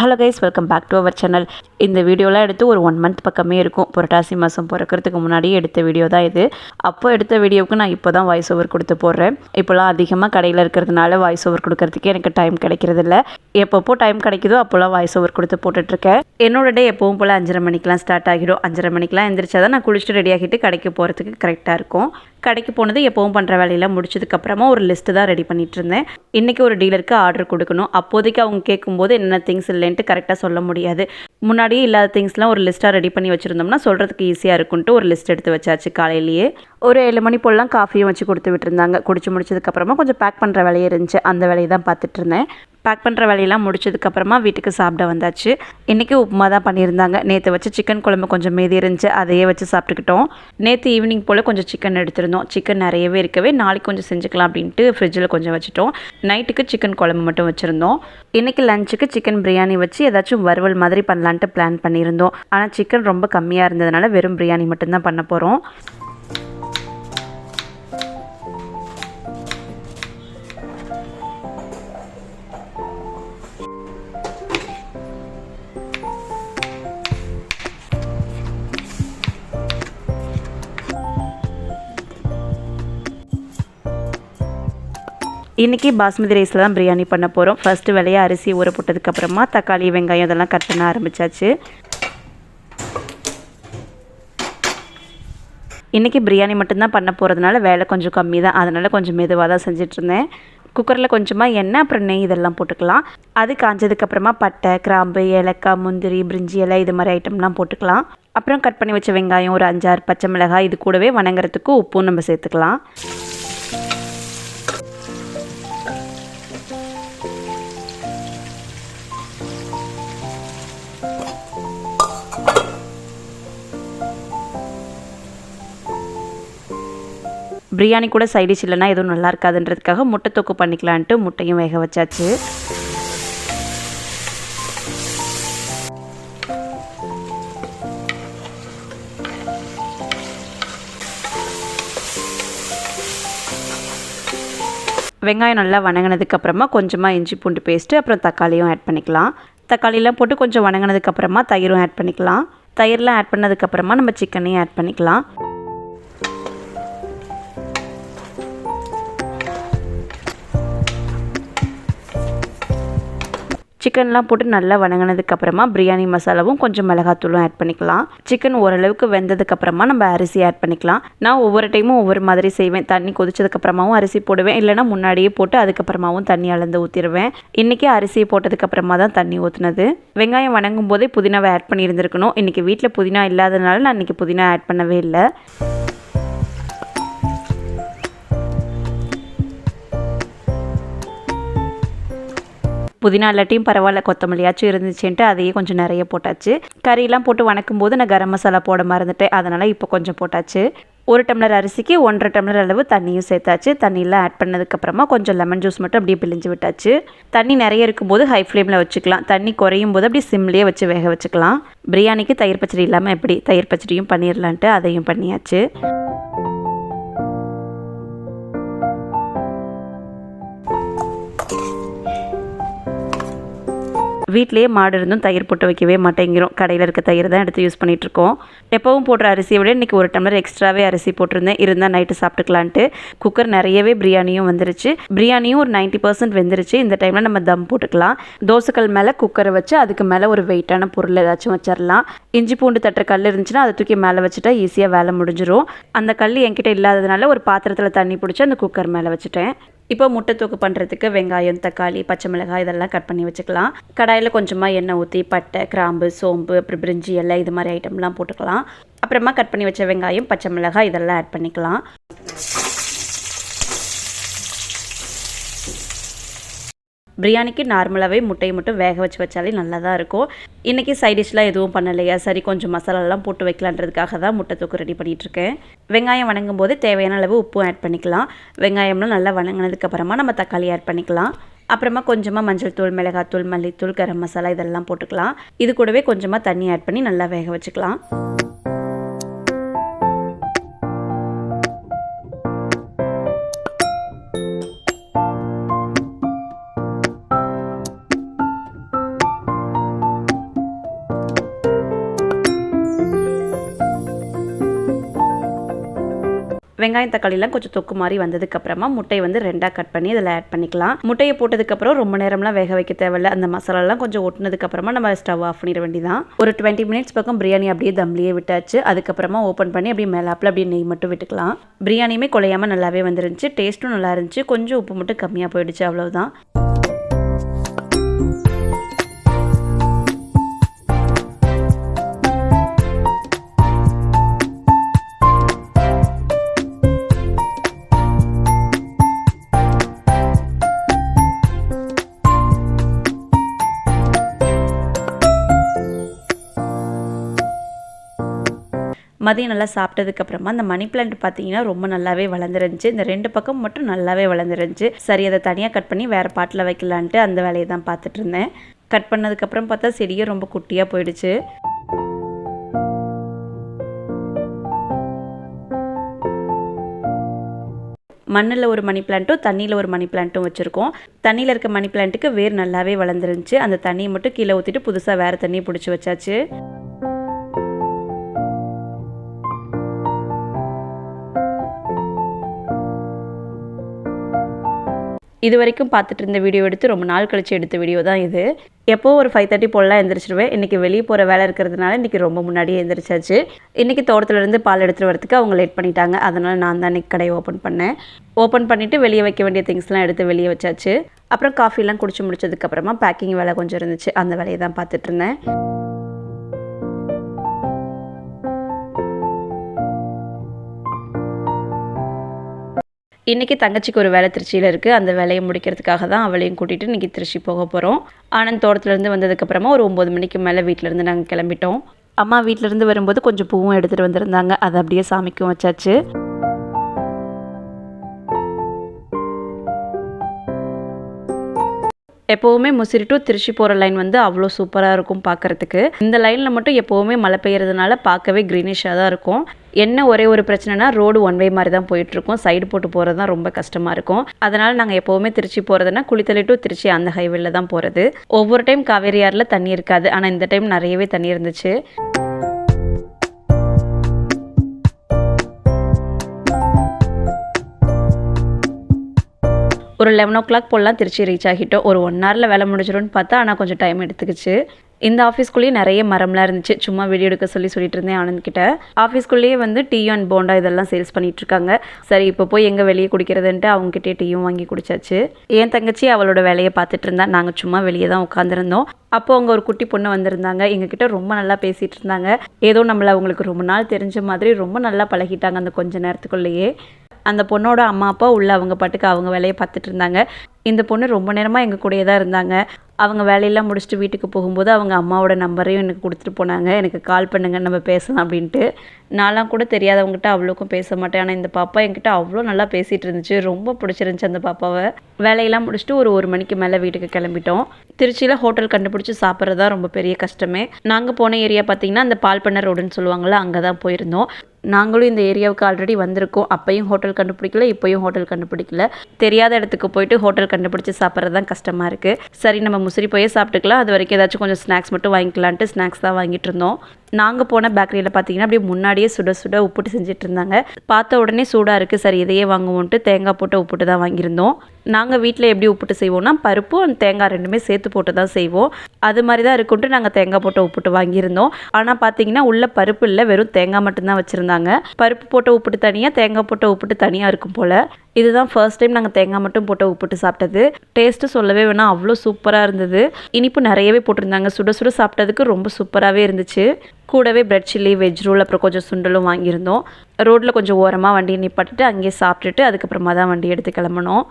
Hello guys welcome back to our channel இந்த வீடியோலாம் எடுத்து ஒரு ஒன் மந்த் பக்கமே இருக்கும். புரட்டாசி மாதம் பிறக்கிறதுக்கு முன்னாடியே எடுத்த வீடியோ தான் இது. அப்போ எடுத்த வீடியோவுக்கு நான் இப்போ தான் வாய்ஸ் ஓவர் கொடுத்து போடுறேன். இப்போலாம் அதிகமாக கடையில் இருக்கிறதுனால வாய்ஸ் ஓவர் கொடுக்கறதுக்கே எனக்கு டைம் கிடைக்கிறதில்ல. எப்பப்போ டைம் கிடைக்குதோ அப்போல்லாம் வாய்ஸ் ஓவர் கொடுத்து போட்டுட்ருக்கேன். என்னோட டே எப்பவும் போல் அஞ்சரை மணிக்கெலாம் ஸ்டார்ட் ஆகிடும். அஞ்சரை மணிக்கெலாம் எந்திரிச்சா தான் நான் குளிச்சுட்டு ரெடி ஆகிட்டு கடைக்கு போகிறதுக்கு கரெக்டாக இருக்கும். கடைக்கு போனது எப்பவும் பண்ணுற வேலையெல்லாம் முடிச்சதுக்கப்புறமா ஒரு லிஸ்ட்டு தான் ரெடி பண்ணிட்டு இருந்தேன் இன்றைக்கி ஒரு டீலருக்கு ஆர்டர் கொடுக்கணும். அப்போதைக்கு அவங்க கேட்கும்போது என்னென்ன திங்ஸ் இல்லைன்ட்டு கரெக்டாக சொல்ல முடியாது. முன்னாடியே இல்லாத திங்ஸ்லாம் ஒரு லிஸ்ட்டாக ரெடி பண்ணி வச்சுருந்தோம்னா சொல்கிறதுக்கு ஈஸியாக இருக்குன்ட்டு ஒரு லிஸ்ட் எடுத்து வச்சாச்சு காலையிலேயே. ஒரு ஏழு மணி போலலாம் காஃபியும் வச்சு கொடுத்து விட்டுருந்தாங்க. குடிச்சு முடிச்சதுக்கப்புறமா கொஞ்சம் பேக் பண்ணுற வேலையே இருந்துச்சு. அந்த வேலையை தான் பார்த்துட்டு இருந்தேன். பேக் பண்ணுற வேலையெல்லாம் முடிச்சதுக்கப்புறமா வீட்டுக்கு சாப்பிட வந்தாச்சு. இன்றைக்கி உப்புமா தான் பண்ணியிருந்தாங்க. நேற்று வச்சு சிக்கன் குழம்பு கொஞ்சம் மீதி இருந்துச்சு. அதையே வச்சு சாப்பிட்டுக்கிட்டோம். நேற்று ஈவினிங் போல் கொஞ்சம் சிக்கன் எடுத்திருந்தோம். சிக்கன் நிறையவே இருக்கவே நாளைக்கு கொஞ்சம் செஞ்சுக்கலாம் அப்படின்ட்டு ஃப்ரிட்ஜில் கொஞ்சம் வச்சுட்டோம். நைட்டுக்கு சிக்கன் குழம்பு மட்டும் வச்சுருந்தோம். இன்றைக்கி லஞ்சுக்கு சிக்கன் பிரியாணி வச்சு ஏதாச்சும் வறுவல் மாதிரி பண்ணலான்ட்டு பிளான் பண்ணியிருந்தோம். ஆனால் சிக்கன் ரொம்ப கம்மியாக இருந்ததுனால வெறும் பிரியாணி மட்டும்தான் பண்ண போகிறோம் இன்றைக்கி பாஸ்மதி ரைஸில் தான் பிரியாணி பண்ண போகிறோம் ஃபர்ஸ்ட்டு வேலையாக அரிசி ஊற போட்டதுக்கப்புறமா தக்காளி வெங்காயம் இதெல்லாம் கட் பண்ண ஆரம்பிச்சாச்சு. இன்றைக்கி பிரியாணி மட்டும்தான் பண்ண போகிறதுனால வேலை கொஞ்சம் கம்மி தான். அதனால் கொஞ்சம் மெதுவாக தான் செஞ்சிட்ருந்தேன் குக்கரில் கொஞ்சமாக எண்ணெய் அப்புறம் நெய் இதெல்லாம் போட்டுக்கலாம். அது காஞ்சதுக்கப்புறமா பட்டை கிராம்பு ஏலக்காய் முந்திரி பிரிஞ்சி இலை இது மாதிரி ஐட்டம்லாம் போட்டுக்கலாம். அப்புறம் கட் பண்ணி வச்ச வெங்காயம் ஒரு அஞ்சாறு பச்சை மிளகாய் இது கூடவே வணங்குறதுக்கு உப்பும் நம்ம சேர்த்துக்கலாம். பிரியாணி கூட சைடிஷ் இல்லைன்னா எதுவும் நல்லா இருக்காதுன்றதுக்காக முட்டை தொக்கு பண்ணிக்கலான்ட்டு முட்டையும் வேக வச்சாச்சு. வெங்காயம் நல்லா வணங்கினதுக்கப்புறமா கொஞ்சமாக இஞ்சி பூண்டு பேஸ்ட்டு அப்புறம் தக்காளியும் ஆட் பண்ணிக்கலாம். தக்காளியெலாம் போட்டு கொஞ்சம் வணங்கினதுக்கப்புறமா தயிரும் ஆட் பண்ணிக்கலாம். தயிர்லாம் ஆட் பண்ணதுக்கப்புறமா நம்ம சிக்கனையும் ஆட் பண்ணிக்கலாம். சிக்கன்லாம் போட்டு நல்லா வணங்கினதுக்கப்புறமா பிரியாணி மசாலாவும் கொஞ்சம் மிளகாத்தூளும் ஆட் பண்ணிக்கலாம். சிக்கன் ஓரளவுக்கு வெந்ததுக்கப்புறமா நம்ம அரிசி ஆட் பண்ணிக்கலாம். நான் ஒவ்வொரு டைமும் ஒவ்வொரு மாதிரி செய்வேன். தண்ணி கொதிச்சதுக்கப்புறமாவும் அரிசி போடுவேன். இல்லைனா முன்னாடியே போட்டு அதுக்கப்புறமாவும் தண்ணி அளந்து ஊற்றிடுவேன் இன்றைக்கி அரிசி போட்டதுக்கப்புறமா தான் தண்ணி ஊற்றுனது வெங்காயம் வணங்கும் போதே புதினாவை ஆட் பண்ணியிருந்திருக்கணும். இன்றைக்கி வீட்டில் புதினா இல்லாதனால நான் இன்றைக்கி புதினா ஆட் பண்ணவே இல்லை. புதினா இல்லாட்டியும் பரவாயில்ல கொத்தமல்லியாச்சும் இருந்துச்சுன்ட்டு அதையே கொஞ்சம் நிறைய போட்டாச்சு. கறியெல்லாம் போட்டு வணக்கும் போது நான் கரம் மசாலா போட மறந்துட்டேன். அதனால் இப்போ கொஞ்சம் போட்டாச்சு. ஒரு டம்ளர் அரிசிக்கு ஒன்றரை டம்ளர் அளவு தண்ணியும் சேர்த்தாச்சு. தண்ணியெலாம் ஆட் பண்ணதுக்கப்புறமா கொஞ்சம் லெமன் ஜூஸ் மட்டும் அப்படியே பிழிஞ்சு விட்டாச்சு. தண்ணி நிறைய இருக்கும்போது ஹை ஃப்ளேமில் வச்சுக்கலாம். தண்ணி குறையும் போது அப்படியே சிம்லேயே வச்சு வேக வச்சுக்கலாம். பிரியாணிக்கு தயிர் பச்சடி இல்லாமல் எப்படி தயிர் பச்சடியும் பண்ணிடலான்ட்டு அதையும் பண்ணியாச்சு. வீட்லேயே மாடு இருந்தும் தயிர் போட்டு வைக்கவே மாட்டேங்கிறோம். கடையில் இருக்க தயிர் தான் எடுத்து யூஸ் பண்ணிகிட்ருக்கோம் எப்போவும் போடுற அரிசியை விட இன்றைக்கி ஒரு டம்ளர் எக்ஸ்ட்ராவே அரிசி போட்டிருந்தேன். இருந்தால் நைட்டு சாப்பிட்டுக்கலான்ட்டு. குக்கர் நிறையவே பிரியாணியும் வந்துருச்சு. பிரியாணியும் ஒரு நைன்ட்டி பர்சன்ட் வெந்துருச்சு. இந்த டைமில் நம்ம தம் போட்டுக்கலாம். தோசைக்கல் மேலே குக்கரை வச்சு அதுக்கு மேலே ஒரு வெயிட்டான பொருள் ஏதாச்சும் வச்சிடலாம் இஞ்சி பூண்டு தட்டுற கல் இருந்துச்சுன்னா அதை தூக்கி மேலே வச்சுட்டா ஈஸியாக வேலை முடிஞ்சிடும் அந்த கல் என்கிட்ட இல்லாததுனால ஒரு பாத்திரத்தில் தண்ணி பிடிச்சி அந்த குக்கர் மேலே வச்சுட்டேன். இப்போ முட்டை தூக்கு பண்ணுறதுக்கு வெங்காயம் தக்காளி பச்சை மிளகாய் இதெல்லாம் கட் பண்ணி வச்சுக்கலாம். கடாயில் கொஞ்சமாக எண்ணெய் ஊற்றி பட்டை கிராம்பு சோம்பு அப்புறம் பிரிஞ்சி எல்லாம் இது மாதிரி ஐட்டம்லாம் போட்டுக்கலாம். அப்புறமா கட் பண்ணி வச்ச வெங்காயம் பச்சை மிளகாய் இதெல்லாம் ஆட் பண்ணிக்கலாம். பிரியாணிக்கு நார்மலாகவே முட்டையை மட்டும் வேக வச்சு வச்சாலே நல்லா தான் இருக்கும் இன்றைக்கி சைடிஷ்லாம் எதுவும் பண்ணலையா? சரி கொஞ்சம் மசாலாலாம் போட்டு வைக்கலான்றதுக்காக தான் முட்டை தூக்கு ரெடி பண்ணிகிட்ருக்கேன் வெங்காயம் வணங்கும் போது தேவையான அளவு உப்பும் ஆட் பண்ணிக்கலாம். வெங்காயம்லாம் நல்லா வணங்கினதுக்கப்புறமா நம்ம தக்காளி ஆட் பண்ணிக்கலாம். அப்புறமா கொஞ்சமாக மஞ்சள் தூள் மிளகாத்தூள் மல்லித்தூள் கரம் மசாலா இதெல்லாம் போட்டுக்கலாம். இது கூடவே கொஞ்சமாக தண்ணி ஆட் பண்ணி நல்லா வேக வச்சுக்கலாம். வெங்காயம் தக்காளிலாம் கொஞ்சம் தொக்கு மாதிரி வந்ததுக்கப்புறமா முட்டையை வந்து ரெண்டாக கட் பண்ணி இதில் ஆட் பண்ணிக்கலாம். முட்டையை போட்டதுக்கப்புறம் ரொம்ப நேரம்லாம் வேக வைக்க தேவையில்ல. அந்த மசாலாலாம் கொஞ்சம் ஒட்டினதுக்கப்புறமா நம்ம ஸ்டவ் ஆஃப் பண்ணிட வேண்டியதான் ஒரு டுவெண்ட்டி மினிட்ஸ் பக்கம் பிரியாணி அப்படியே தம்லேயே விட்டாச்சு. அதுக்கப்புறமா ஓப்பன் பண்ணி அப்படியே மேலாப்பில் அப்படியே நெய் மட்டும் விட்டுக்கலாம். பிரியாணியுமே குலையாமல் நல்லாவே வந்துருந்துச்சு. டேஸ்ட்டும் நல்லா இருந்துச்சு. கொஞ்சம் உப்பு மட்டும் கம்மியாக போயிடுச்சு. அவ்வளவுதான். மதியம் நல்லா சாப்பிட்டதுக்கப்புறமா அந்த மணி பிளான்ட் பார்த்தீங்கன்னா ரொம்ப நல்லாவே வளர்ந்துருந்துச்சு. இந்த ரெண்டு பக்கம் மட்டும் நல்லாவே வளர்ந்துருந்துச்சு. சரி அதை தனியாக கட் பண்ணி வேறு பாட்டில் வைக்கலான்ட்டு அந்த வேலையை தான் பார்த்துட்டு இருந்தேன். கட் பண்ணதுக்கப்புறம் பார்த்தா செடியே ரொம்ப குட்டியாக போயிடுச்சு. மண்ணில் ஒரு மணி பிளான்ட்டும் தண்ணியில் ஒரு மணி பிளான்ட்டும் வச்சுருக்கோம். தண்ணியில் இருக்க மணி பிளான்ட்டுக்கு வேர் நல்லாவே வளர்ந்துருந்துச்சு. அந்த தண்ணியை மட்டும் கீழே ஊற்றிட்டு புதுசாக வேறு தண்ணியை பிடிச்சி வச்சாச்சு. இது வரைக்கும் பார்த்துட்டு இருந்த வீடியோ எடுத்து ரொம்ப நாள் கழித்து எடுத்த வீடியோ தான் இது. எப்போ ஒரு ஃபைவ் தேர்ட்டி போலலாம் எந்திரிச்சிருவேன். இன்றைக்கி வெளியே போகிற வேலை இருக்கிறதுனால இன்றைக்கி ரொம்ப முன்னாடியே எந்திரிச்சாச்சு. இன்றைக்கி தோட்டத்துலேருந்து பால் எடுத்துகிட்டு வரதுக்கு அவங்க லேட் பண்ணிட்டாங்க. அதனால் நான் தான் இன்றைக்கி கடையை ஓப்பன் பண்ணேன். ஓப்பன் பண்ணிவிட்டு வெளியே வைக்க வேண்டிய திங்ஸ்லாம் எடுத்து வெளியே வச்சாச்சு. அப்புறம் காஃபிலாம் குடிச்சு முடிச்சதுக்கப்புறமா பேக்கிங் வேலை கொஞ்சம் இருந்துச்சு. அந்த வேலையை தான் பார்த்துட்டு இருந்தேன். இன்றைக்கி தங்கச்சிக்கு ஒரு வேலை திருச்சியில் இருக்குது அந்த வேலையை முடிக்கிறதுக்காக தான் அவளையும் கூட்டிகிட்டு இன்றைக்கி திருச்சி போக போகிறோம் ஆனந்த் தோட்டத்துலேருந்து வந்ததுக்கப்புறமா ஒரு ஒம்பது மணிக்கு மேலே வீட்டிலேருந்து நாங்கள் கிளம்பிட்டோம். அம்மா வீட்டிலேருந்து வரும்போது கொஞ்சம் பூவும் எடுத்துகிட்டு வந்திருந்தாங்க. அதை அப்படியே சாமிக்கும் வச்சாச்சு. எப்போவுமே முசிறி டு திருச்சி போகிற லைன் வந்து அவ்வளோ சூப்பராக இருக்கும் பார்க்குறதுக்கு இந்த லைனில் மட்டும் எப்போவுமே மழை பெய்யறதுனால பார்க்கவே க்ரீனிஷாக தான் இருக்கும். என்ன ஒரே ஒரு பிரச்சனைனா ரோடு ஒன் வே மாதிரி தான் போயிட்டுருக்கோம் சைடு போட்டு போகிறது தான் ரொம்ப கஷ்டமாக இருக்கும். அதனால் நாங்கள் எப்போவுமே திருச்சி போகிறதுனா குளித்தலை டு திருச்சி அந்த ஹைவேல தான் போகிறது ஒவ்வொரு டைம் காவேரி ஆறில் தண்ணி இருக்காது. ஆனால் இந்த டைம் நிறையவே தண்ணி இருந்துச்சு. ஒரு லெவன் ஓ கிளாக் போலாம் திருச்சி ரீச் ஆகிட்டோம். ஒரு ஒன் ஹவரில் வேலை முடிஞ்சிடும்னு பார்த்தா ஆனால் கொஞ்சம் டைம் எடுத்துக்கிச்சு. இந்த ஆஃபீஸ்க்குள்ளேயே நிறைய மரம்லாம் இருந்துச்சு. சும்மா வீடியோ எடுக்க சொல்லி சொல்லிட்டு இருந்தேன் ஆனந்த் கிட்ட. ஆஃபீஸ்க்குள்ளேயே வந்து டீ அண்ட் போண்டா இதெல்லாம் சேல்ஸ் பண்ணிட்டு இருக்காங்க. சரி இப்போ போய் எங்கே வெளியே குடிக்கிறதுன்ட்டு அவங்ககிட்டே டீயும் வாங்கி குடிச்சாச்சு. என் தங்கச்சி அவளோட வேலையை பார்த்துட்டு இருந்தா. நாங்கள் சும்மா வெளியே தான் உட்காந்துருந்தோம் அப்போ அவங்க ஒரு குட்டி பொண்ணு வந்திருந்தாங்க. எங்ககிட்ட ரொம்ப நல்லா பேசிகிட்டு இருந்தாங்க. ஏதோ நம்மளை அவங்களுக்கு ரொம்ப நாள் தெரிஞ்ச மாதிரி ரொம்ப நல்லா பழகிட்டாங்க அந்த கொஞ்ச நேரத்துக்குள்ளேயே. அந்த பொண்ணோட அம்மா அப்பா உள்ள அவங்க பாட்டுக்கு அவங்க வேலையை பார்த்துட்டு இருந்தாங்க. இந்த பொண்ணு ரொம்ப நேரமாக எங்கள் கூடயே தான் இருந்தாங்க. அவங்க வேலையெல்லாம் முடிச்சுட்டு வீட்டுக்கு போகும்போது அவங்க அம்மாவோட நம்பரையும் எனக்கு கொடுத்துட்டு போனாங்க. எனக்கு கால் பண்ணுங்க நம்ம பேசலாம் அப்படின்ட்டு. நான்லாம் கூட தெரியாதவங்ககிட்ட அவ்வளோக்கும் பேச மாட்டேன். ஆனால் இந்த பாப்பா என்கிட்ட அவ்வளோ நல்லா பேசிகிட்டு இருந்துச்சு. ரொம்ப பிடிச்சிருந்துச்சு அந்த பாப்பாவை. வேலையெல்லாம் முடிச்சுட்டு ஒரு ஒரு மணிக்கு மேலே வீட்டுக்கு கிளம்பிட்டோம். திருச்சியில் ஹோட்டல் கண்டுபிடிச்சி சாப்பிட்றது தான் ரொம்ப பெரிய கஷ்டமே. நாங்கள் போன ஏரியா பார்த்தீங்கன்னா அந்த பால் பண்ண ரோடுன்னு சொல்லுவாங்கள்ல அங்கே தான் போயிருந்தோம். நாங்களும் இந்த ஏரியாவுக்கு ஆல்ரெடி வந்திருக்கோம். அப்பையும் ஹோட்டல் கண்டுபிடிக்கல இப்போயும் ஹோட்டல் கண்டுபிடிக்கல. தெரியாத இடத்துக்கு போயிட்டு ஹோட்டல் கண்டுபிடிச்சி சாப்பிட்றது தான் கஷ்டமாக இருக்குது சரி நம்ம முசிறி போயே சாப்பிட்டுக்கலாம். அது வரைக்கும் ஏதாச்சும் கொஞ்சம் ஸ்நாக்ஸ் மட்டும் வாங்கிக்கலான்ட்டு ஸ்நாக்ஸ் தான் வாங்கிட்டு இருந்தோம். நாங்கள் போன பேக்கரியில் பார்த்தீங்கன்னா அப்படியே முன்னாடியே சுட சுட உப்புட்டு செஞ்சுட்டு இருந்தாங்க. பார்த்த உடனே சூடாக இருக்குது சரி இதையே வாங்குவோன்ட்டு தேங்காய் போட்டு உப்புட்டு தான் வாங்கியிருந்தோம். நாங்கள் வீட்டில் எப்படி உப்புட்டு செய்வோம்னா பருப்பு அந்த தேங்காய் ரெண்டுமே சேர்த்து போட்டு தான் செய்வோம். அது மாதிரி தான் இருக்குன்ட்டு நாங்கள் தேங்காய் போட்டு உப்புட்டு வாங்கியிருந்தோம். ஆனால் பார்த்தீங்கன்னா உள்ள பருப்பு இல்லை வெறும் தேங்காய் மட்டும்தான் வச்சுருந்தாங்க. பருப்பு போட்ட உப்புட்டு தனியாக தேங்காய் போட்ட உப்புட்டு தனியாக இருக்கும் போல். இதுதான் ஃபர்ஸ்ட் டைம் நாங்கள் தேங்காய் மட்டும் போட்டு உப்புட்டு சாப்பிட்டது. டேஸ்ட்டு சொல்லவே வேணாம் அவ்வளோ சூப்பராக இருந்தது. இனிப்பு நிறையவே போட்டிருந்தாங்க. சுட சுட சாப்பிட்டதுக்கு ரொம்ப சூப்பராகவே இருந்துச்சு. கூடவே பிரெட் சில்லி வெஜ் ரோல் அப்புறம் கொஞ்சம் சுண்டலும் வாங்கியிருந்தோம். ரோட்டில் கொஞ்சம் ஓரமாக வண்டியை நிப்பாட்டிட்டு அங்கேயே சாப்பிட்டுட்டு அதுக்கப்புறமா தான் வண்டி எடுத்து கிளம்பணும்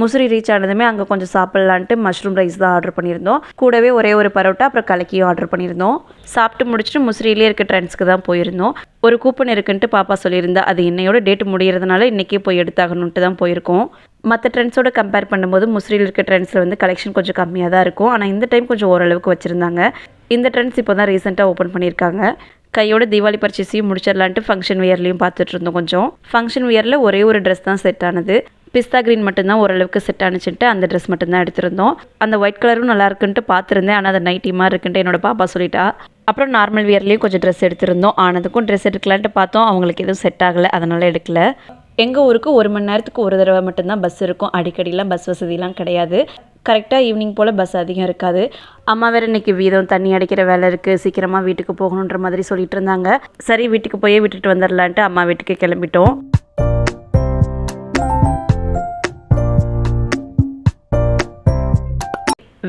முசிறி ரீச் ஆனதுமே அங்கே கொஞ்சம் சாப்பிட்லான்ட்டு மஷ்ரூம் ரைஸ் தான் ஆர்டர் பண்ணியிருந்தோம். கூடவே ஒரே ஒரு பரோட்டா அப்புறம் கலக்கியும் ஆர்டர் பண்ணியிருந்தோம். சாப்பிட்டு முடிச்சுட்டு முசிறியிலே இருக்க ட்ரெண்ட்ஸ்க்கு தான் போயிருந்தோம். ஒரு கூப்பன் இருக்குன்ட்டு பாப்பா சொல்லியிருந்தா அது இன்னையோட டேட் முடியறதுனால இன்றைக்கே போய் எடுத்தாகணுன்ட்டு தான் போயிருக்கோம். மற்ற ட்ரெண்ட்ஸோட கம்பேர் பண்ணும்போது முசிறியில் இருக்க ட்ரெண்ட்ஸில் வந்து கலெக்ஷன் கொஞ்சம் கம்மியாக தான் இருக்கும். ஆனால் இந்த டைம் கொஞ்சம் ஓரளவுக்கு வச்சுருந்தாங்க. இந்த ட்ரெண்ட்ஸ் இப்போ தான் ரீசெண்டாக ஓப்பன் பண்ணியிருக்காங்க. கையோட தீபாவளி பர்ச்சேஸையும் முடிச்சிடலான்ட்டு ஃபங்க்ஷன் வியர்லையும் பார்த்துட்டு இருந்தோம் கொஞ்சம். ஃபங்க்ஷன் வியரில் ஒரே ஒரு ட்ரெஸ் தான் செட் ஆனது. பிஸ்தா க்ரீன் மட்டும்தான் ஓரளவுக்கு செட் ஆனிச்சுன்ட்டு அந்த ட்ரெஸ் மட்டும்தான் எடுத்திருந்தோம். அந்த ஒயிட் கலரும் நல்லா இருக்குன்ட்டு பார்த்துருந்தேன். ஆனால் அது நைட்டி மாதிரி இருக்குன்ட்டு என்னோட பாப்பா சொல்லிட்டா. அப்புறம் நார்மல் வியர்லேயும் கொஞ்சம் ட்ரெஸ் எடுத்திருந்தோம். ஆனதுக்கும் ட்ரெஸ் எடுக்கலான்ட்டு பார்த்தோம். அவங்களுக்கு எதுவும் செட் ஆகலை. அதனால் எடுக்கல. எங்கள் ஊருக்கு ஒரு மணி நேரத்துக்கு ஒரு தடவை மட்டும்தான் பஸ் இருக்கும். அடிக்கடிலாம் பஸ் வசதிலாம் கிடையாது. கரெக்டாக ஈவினிங் போல் பஸ் அதிகம் இருக்காது. அம்மா வேறு இன்னைக்கு வீதம் தண்ணி அடைக்கிற வேலை இருக்குது சீக்கிரமாக வீட்டுக்கு போகணுன்ற மாதிரி சொல்லிட்டு இருந்தாங்க. சரி வீட்டுக்கு போய் விட்டுட்டு வந்துடலான்ட்டு அம்மா வீட்டுக்கு கிளம்பிட்டோம்.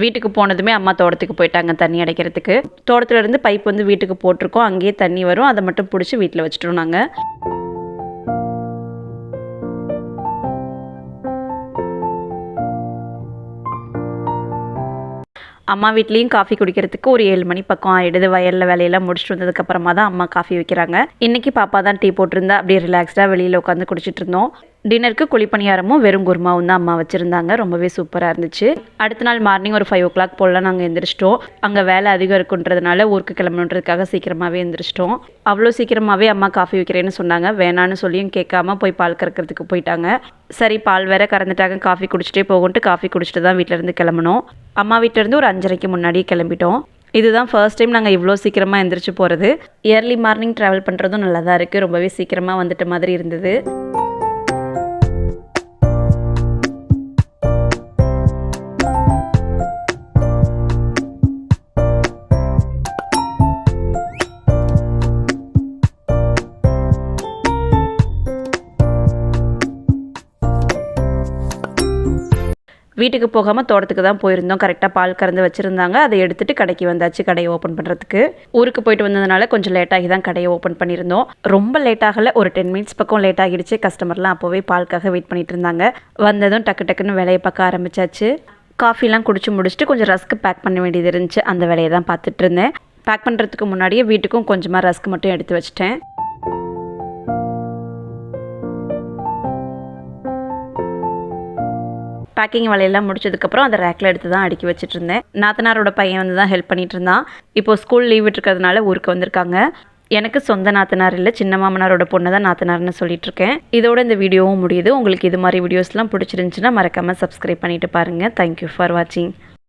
வீட்டுக்கு போனதுமே அம்மா தோட்டத்துக்கு போயிட்டாங்க தண்ணி அடைக்கிறதுக்கு. தோட்டத்துலேருந்து பைப் வந்து வீட்டுக்கு போட்டிருக்கோம். அங்கேயே தண்ணி வரும். அதை மட்டும் பிடிச்சி வீட்டில் வச்சுட்டோம் நாங்கள் அம்மா வீட்லேயும் காஃபி குடிக்கிறதுக்கு ஒரு ஏழு மணி பக்கம் ஆகிடுது வயலில் வேலையெல்லாம் முடிச்சுட்டு வந்ததுக்கப்புறமா தான் அம்மா காஃபி வைக்கிறாங்க. இன்றைக்கி பாப்பா தான் டீ போட்டிருந்தா. அப்படியே ரிலாக்ஸ்டாக வெளியில் உட்காந்து குடிச்சிட்டு இருந்தோம். டின்னருக்கு குழிப்பணியாரமும் வெறும் குருமாவும் தான் அம்மா வச்சுருந்தாங்க. ரொம்பவே சூப்பராக இருந்துச்சு. அடுத்த நாள் மார்னிங் ஒரு ஃபைவ் ஓ கிளாக் போல நாங்கள் எந்திரிச்சிட்டோம். அங்கே வேலை அதிகம் இருக்குன்றதுனால ஊருக்கு கிளம்பணுன்றதுக்காக சீக்கிரமாகவே எந்திரிச்சிட்டோம். அவ்வளோ சீக்கிரமாகவே அம்மா காஃபி வைக்கிறேன்னு சொன்னாங்க. வேணான்னு சொல்லியும் கேட்காம போய் பால் கறக்கிறதுக்கு போயிட்டாங்க. சரி பால் வேற கறந்துட்டாங்க. காஃபி குடிச்சிட்டே போகும்ட்டு காஃபி குடிச்சிட்டு தான் வீட்டிலேருந்து கிளம்பணும் அம்மா வீட்டிலேருந்து ஒரு அஞ்சரைக்கு முன்னாடியே கிளம்பிட்டோம். இதுதான் ஃபர்ஸ்ட் டைம் நாங்கள் இவ்வளோ சீக்கிரமாக எந்திரிச்சு போகிறது இயர்லி மார்னிங் ட்ராவல் பண்ணுறதும் நல்லா தான் இருக்குது ரொம்பவே சீக்கிரமாக வந்துட்ட மாதிரி இருந்தது. வீட்டுக்கு போகாமல் தோட்டத்துக்கு தான் போயிருந்தோம். கரெக்டாக பால் கறந்து வச்சுருந்தாங்க. அதை எடுத்துகிட்டு கடைக்கு வந்தாச்சு கடையை ஓப்பன் பண்ணுறதுக்கு ஊருக்கு போயிட்டு வந்ததுனால கொஞ்சம் லேட்டாகி தான் கடையை ஓப்பன் பண்ணியிருந்தோம். ரொம்ப லேட் ஆகலை. ஒரு டென் மினிட்ஸ் பக்கம் லேட் ஆகிடுச்சு. கஸ்டமர்லாம் அப்போவே பால்க்காக வெயிட் பண்ணிட்டு இருந்தாங்க. வந்ததும் டக்கு டக்குன்னு வேலையை பார்க்க ஆரம்பிச்சாச்சு. காஃபிலாம் குடிச்சு முடிச்சுட்டு கொஞ்சம் ரஸ்க்கு பேக் பண்ண வேண்டியது இருந்துச்சு. அந்த வேலையை தான் பார்த்துட்டு இருந்தேன். பேக் பண்ணுறதுக்கு முன்னாடியே வீட்டுக்கும் கொஞ்சமாக ரஸ்க் மட்டும் எடுத்து வச்சிட்டேன். பேக்கிங் வேலையெல்லாம் முடிச்சதுக்கப்புறம் அதை ரேக்கில் எடுத்து தான் அடுக்கி வச்சுட்டு இருந்தேன் நாத்தனாரோட பையன் வந்து தான் ஹெல்ப் பண்ணிட்டு இருந்தான் இப்போ ஸ்கூல் லீவ் விட்டுருக்கிறதுனால ஊருக்கு வந்திருக்காங்க. எனக்கு சொந்த நாத்தனார் இல்லை சின்ன மாமனாரோட பொண்ணு தான் நாத்தனார்னு சொல்லிட்டு இருக்கேன் இதோட இந்த வீடியோவும் முடியுது. உங்களுக்கு இது மாதிரி வீடியோஸ்லாம் பிடிச்சிருந்துச்சுன்னா மறக்காமல் சப்ஸ்கிரைப் பண்ணிட்டு பாருங்கள் தேங்க்யூ ஃபார் வாட்சிங்